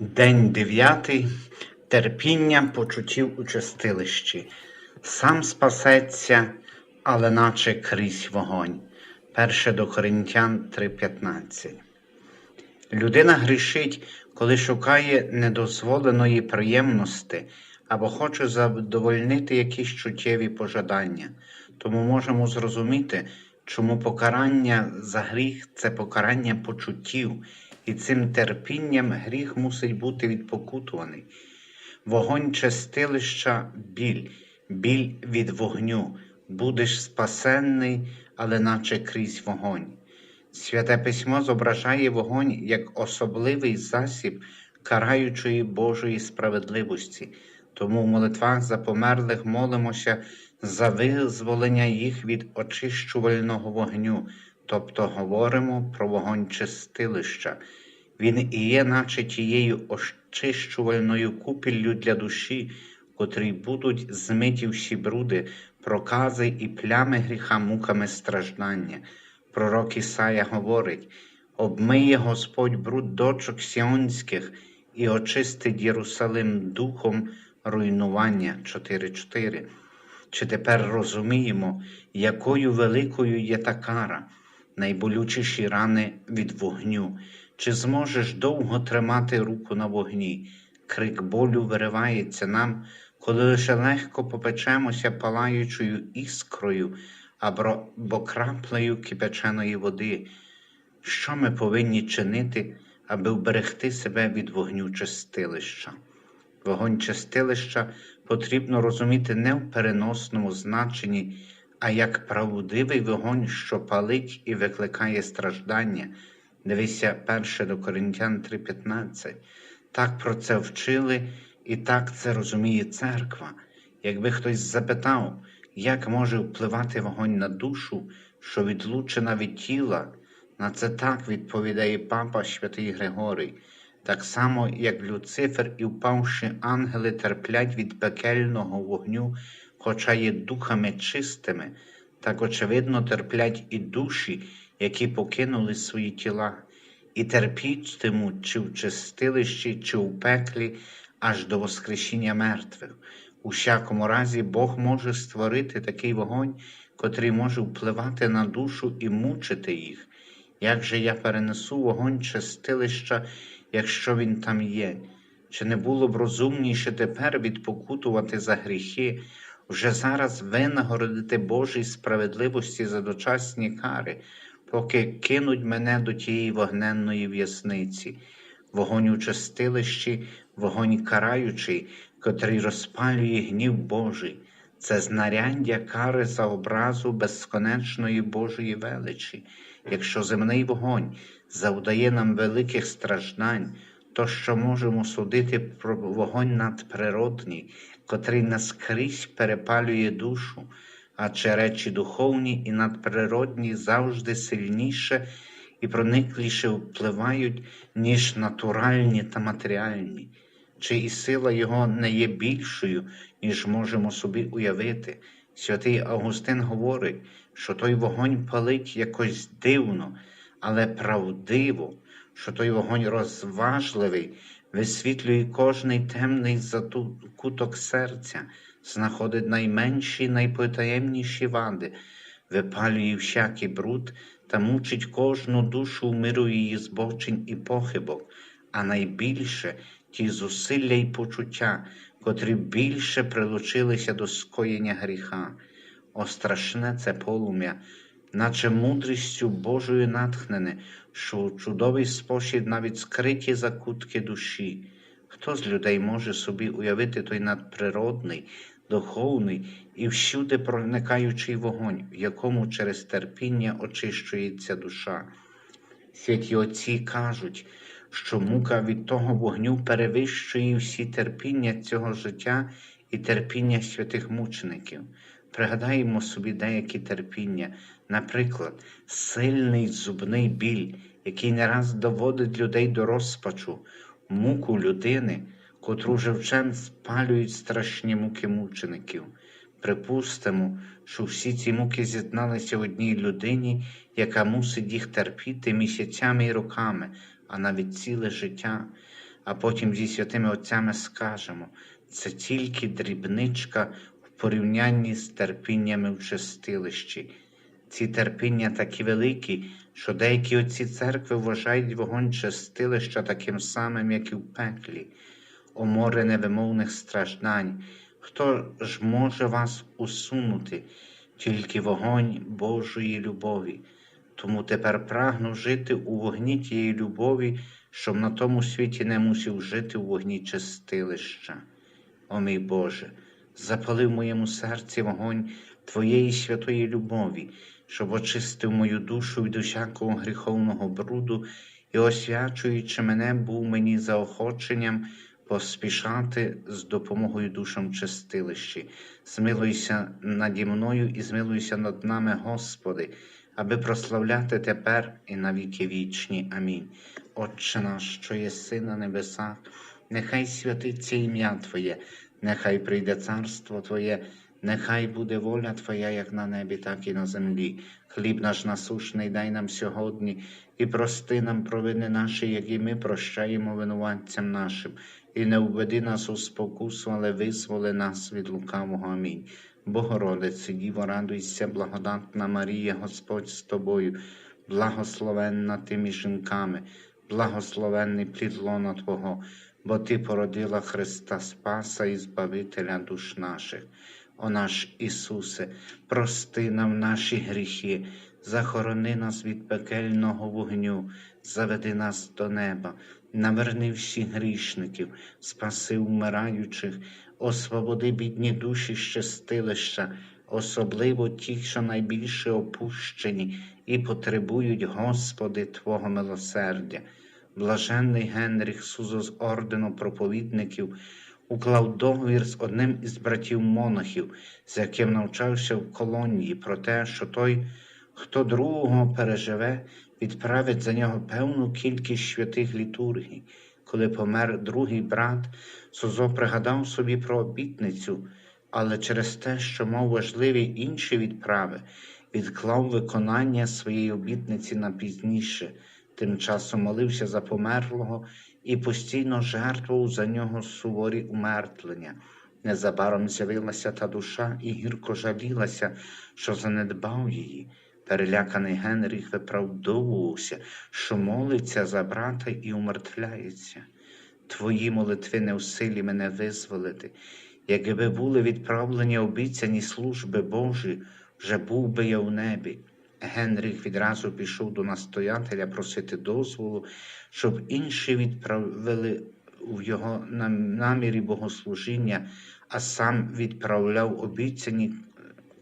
День дев'ятий. Терпіння почуттів у чистилищі. Сам спасеться, але наче крізь вогонь. Перше до Коринтян 3:15. Людина грішить, коли шукає недозволеної приємності або хоче задовольнити якісь чуттєві пожадання. Тому можемо зрозуміти, чому покарання за гріх це покарання почуттів, і цим терпінням гріх мусить бути відпокутуваний. Вогонь чистилища біль, біль від вогню. Будеш спасенний, але наче крізь вогонь. Святе письмо зображає вогонь як особливий засіб караючої Божої справедливості. Тому в молитвах за померлих молимося за визволення їх від очищувального вогню, тобто говоримо про вогонь чистилища. Він і є, наче тією очищувальною купіллю для душі, котрій будуть змиті всі бруди, прокази і плями гріха муками страждання. Пророк Ісая говорить: обмиє Господь бруд дочок сіонських і очистить Єрусалим духом руйнування 4.4. Чи тепер розуміємо, якою великою є та кара, найболючіші рани від вогню? Чи зможеш довго тримати руку на вогні? Крик болю виривається нам, коли лише легко попечемося палаючою іскрою або краплею кипяченої води. Що ми повинні чинити, аби вберегти себе від вогню чистилища? Вогонь чистилища потрібно розуміти не в переносному значенні, а як правдивий вогонь, що палить і викликає страждання. Дивися 1 до Коринтян 3:15. Так про це вчили, і так це розуміє церква. Якби хтось запитав, як може впливати вогонь на душу, що відлучена від тіла, на це так відповідає папа святий Григорій. Так само, як Люцифер і впавши ангели терплять від пекельного вогню, хоча є духами чистими, так очевидно терплять і душі, які покинули свої тіла, і терпітимуть чи в чистилищі, чи в пеклі, аж до Воскресіння мертвих. У всякому разі, Бог може створити такий вогонь, котрий може впливати на душу і мучити їх. Як же я перенесу вогонь чистилища, якщо він там є? Чи не було б розумніше тепер відпокутувати за гріхи, вже зараз винагородити Божій справедливості за дочасні кари, поки кинуть мене до тієї вогненної в'язниці, вогонь у чистилищі, вогонь караючий, котрий розпалює гнів Божий, це знаряддя кари за образу безконечної Божої величі. Якщо земний вогонь завдає нам великих страждань, то що можемо судити про вогонь надприродний, котрий наскрізь перепалює душу, адже речі духовні і надприродні завжди сильніше і проникліше впливають, ніж натуральні та матеріальні, чи і сила його не є більшою, ніж можемо собі уявити. Святий Августин говорить, що той вогонь палить якось дивно, але правдиво, що той вогонь розважливий, висвітлює кожний темний куток серця, знаходить найменші, найпотаємніші вади, випалює всякий бруд та мучить кожну душу миру її збочень і похибок, а найбільше ті зусилля й почуття, котрі більше прилучилися до скоєння гріха. О, страшне це полум'я, наче мудрістю Божою натхнене, що у чудовий спосіб навіть скриті закутки душі. Хто з людей може собі уявити той надприродний, духовний і всюди проникаючий вогонь, в якому через терпіння очищується душа? Святі Отці кажуть, що мука від того вогню перевищує всі терпіння цього життя і терпіння святих мучеників. Пригадаємо собі деякі терпіння, наприклад, сильний зубний біль, який не раз доводить людей до розпачу, муку людини, котру живчем спалюють страшні муки мучеників. Припустимо, що всі ці муки з'єдналися в одній людині, яка мусить їх терпіти місяцями і роками, а навіть ціле життя. а потім зі святими отцями скажемо, це тільки дрібничка в порівнянні з терпіннями в чистилищі. Ці терпіння такі великі, що деякі отці церкви вважають вогонь чистилища таким самим, як і в пеклі, о море невимовних страждань. Хто ж може вас усунути? Тільки вогонь Божої любові. Тому тепер прагну жити у вогні тієї любові, щоб на тому світі не мусив жити у вогні чистилища. О мій Боже, запали в моєму серці вогонь Твоєї святої любові, щоб очистив мою душу від усякого гріховного бруду і, освячуючи мене, був мені заохоченням поспішати з допомогою душам чистилищі. Змилуйся наді мною і змилуйся над нами, Господи, аби прославляти тепер і на віки вічні. Амінь. Отче наш, що єси на небесах, нехай святиться ім'я Твоє, нехай прийде царство Твоє, нехай буде воля Твоя, як на небі, так і на землі. Хліб наш насушний дай нам сьогодні, і прости нам провини наші, які ми прощаємо винуватцям нашим, і не введи нас у спокусу, але визволи нас від лукавого. Амінь. Богородице, Діво, радуйся, благодатна Марія, Господь з тобою, благословенна ти між жінками, благословенний плід лона Твого, бо Ти породила Христа Спаса і Збавителя душ наших. О наш Ісусе, прости нам наші гріхи, захорони нас від пекельного вогню, заведи нас до неба, наверни всіх грішників, спаси вмираючих, освободи бідні душі щастилища, особливо ті, що найбільше опущені і потребують, Господи, Твого милосердя. Блаженний Генріх Сузо з ордену проповідників уклав договір з одним із братів монахів, з яким навчався в колонії, про те, що той, хто другого переживе, відправить за нього певну кількість святих літургій. Коли помер другий брат, Сузо пригадав собі про обітницю, але через те, що мав важливі інші відправи, відклав виконання своєї обітниці на пізніше, тим часом молився за померлого і постійно жертвував за нього суворі умертлення. Незабаром з'явилася та душа і гірко жалілася, що занедбав її. Переляканий Генріх виправдовувався, що молиться за брата і умертвляється. Твої молитви не в силі мене визволити. Якби були відправлені обіцяні служби Божі, вже був би я в небі. Генріх відразу пішов до настоятеля просити дозволу, щоб інші відправили в його намірі богослужіння, а сам відправляв обіцяні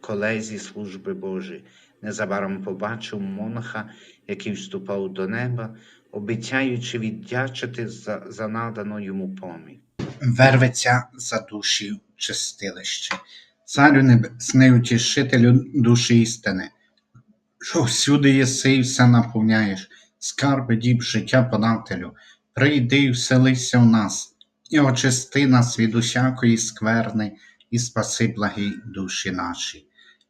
колезі служби Божої. Незабаром побачив монаха, який вступав до неба, обіцяючи віддячити за, за надану йому поміч. Верветься за душі чистилище. Царю небесний утішителю душі істини, що всюди єси і все наповняєш, скарби діб життя подателю, прийди і вселися в нас, і очисти нас від усякої скверни, і спаси благі душі наші.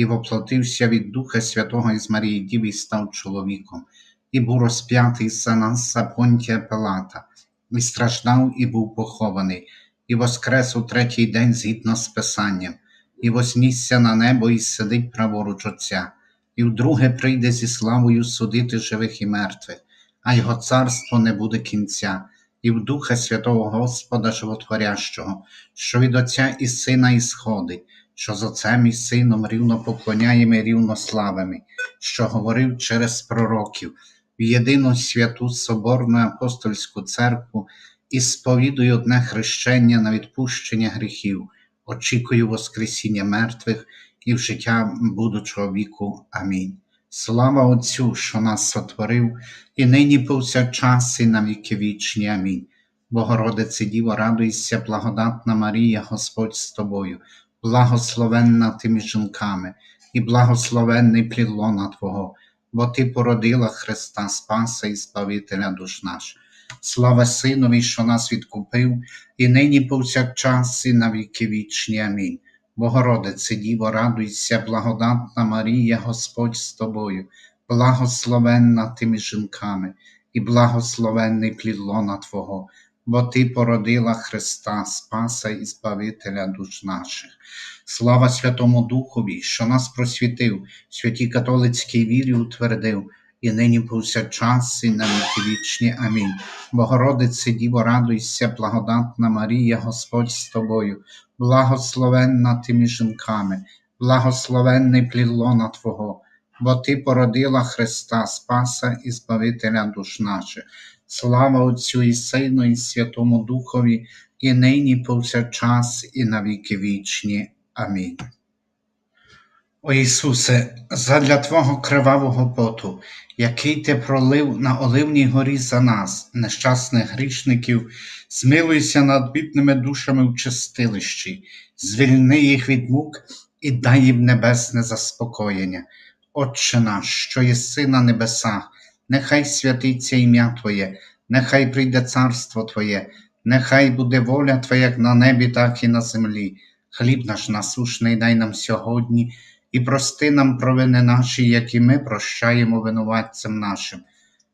і воплотився від Духа Святого із Марії Діви і став чоловіком, і був розп'ятий за нас за Понтія Пилата, і страждав, і був похований, і воскрес у третій день згідно з Писанням, і вознісся на небо, і сидить праворуч Отця, і вдруге прийде зі славою судити живих і мертвих, а його царство не буде кінця, і в Духа Святого Господа Животворящого, що від Отця і Сина ісходить, що з Отцем і Сином рівно поклоняємо і рівно славимо, що говорив через пророків, в єдину святу Соборну апостольську церкву і сповідую одне хрещення на відпущення гріхів, очікую Воскресіння мертвих і в життя будучого віку. Амінь. Слава Отцю, що нас сотворив, і нині повсякчас, і на віки вічні. Амінь. Богородице Діво, радуйся, благодатна Марія, Господь з тобою, благословенна ти між жінками, і благословенний плід лона Твого, бо Ти породила Христа Спаса і Збавителя душ наш. Слава Синові, що нас відкупив, і нині повсякчас, і на віки вічні. Амінь. Богородице Діво, радуйся, благодатна Марія, Господь з тобою, благословенна ти між жінками, і благословенний плід лона Твого, бо Ти породила Христа, Спаса і Збавителя душ наших. Слава Святому Духові, що нас просвітив, святій католицькій вірі утвердив, і нині повсякчас, і на віки вічні. Амінь. Богородице Діво, радуйся, благодатна Марія, Господь з тобою, благословенна ти між жінками, благословенний плідлона Твого, бо Ти породила Христа, Спаса і Збавителя душ наших. Слава Отцю і Сину, і Святому Духові, і нині повсякчас, і на віки вічні. Амінь. О Ісусе, задля Твого кривавого поту, який Ти пролив на Оливній горі за нас, нещасних грішників, змилуйся над бідними душами в чистилищі, звільни їх від мук і дай їм небесне заспокоєння. Отче наш, що єси на небесах, нехай святиться ім'я Твоє, нехай прийде царство Твоє, нехай буде воля Твоя як на небі, так і на землі. Хліб наш насушний дай нам сьогодні, і прости нам провини наші, як і ми прощаємо винуватцям нашим,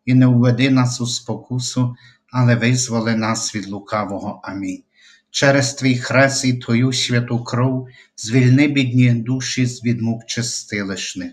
і не введи нас у спокусу, але визволи нас від лукавого. Амінь. Через твій хрест і твою святу кров звільни бідні душі з від мук чистилищних.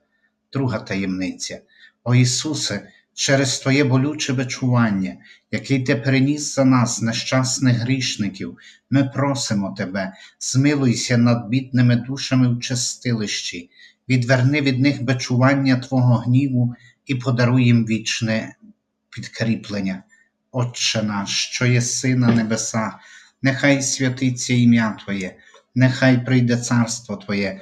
Друга таємниця. О Ісусе, через Твоє болюче бичування, який Ти переніс за нас, нещасних грішників, ми просимо Тебе, змилуйся над бідними душами в чистилищі, відверни від них бичування Твого гніву і подаруй їм вічне підкріплення. Отче наш, що єси на небесах, нехай святиться ім'я Твоє, нехай прийде царство Твоє,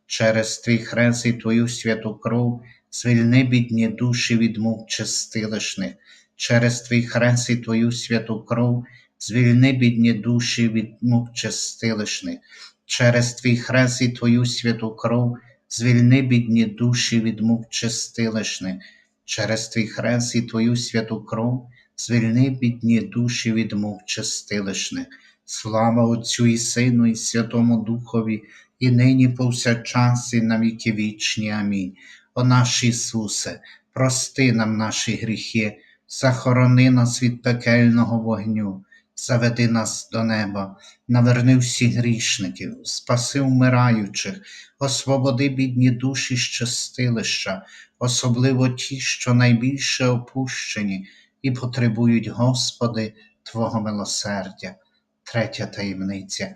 через твій хрест і твою святу кров звільни бідні душі від мук чистилищних, через твій хрест і твою святу кров звільни бідні душі від мук чистилищних, через твій хрест і твою святу кров звільни бідні душі від мук чистилищних, через твій хрест і твою святу кров, звільни бідні душі від мук чистилищних. Слава Отцю і Сину, і Святому Духові, і нині повсякчас, і на віки вічні. Амінь. О наш Ісусе, прости нам наші гріхи, захорони нас від пекельного вогню, заведи нас до неба, наверни всіх грішників, спаси вмираючих, освободи бідні душі з чистилища, особливо ті, що найбільше опущені і потребують, Господи, Твого милосердя. Третя таємниця.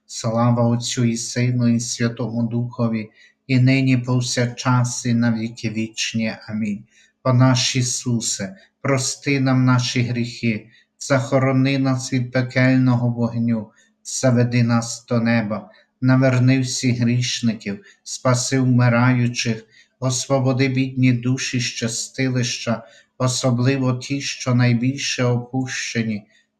Слава Отцю і Сину, і Святому Духові, і нині повсякчас, і на віки вічні. Амінь. О наш Ісусе, прости нам наші гріхи, захорони нас від пекельного вогню, заведи нас до неба, наверни всіх грішників, спаси вмираючих, освободи бідні душі з чистилища, особливо ті, що найбільше опущені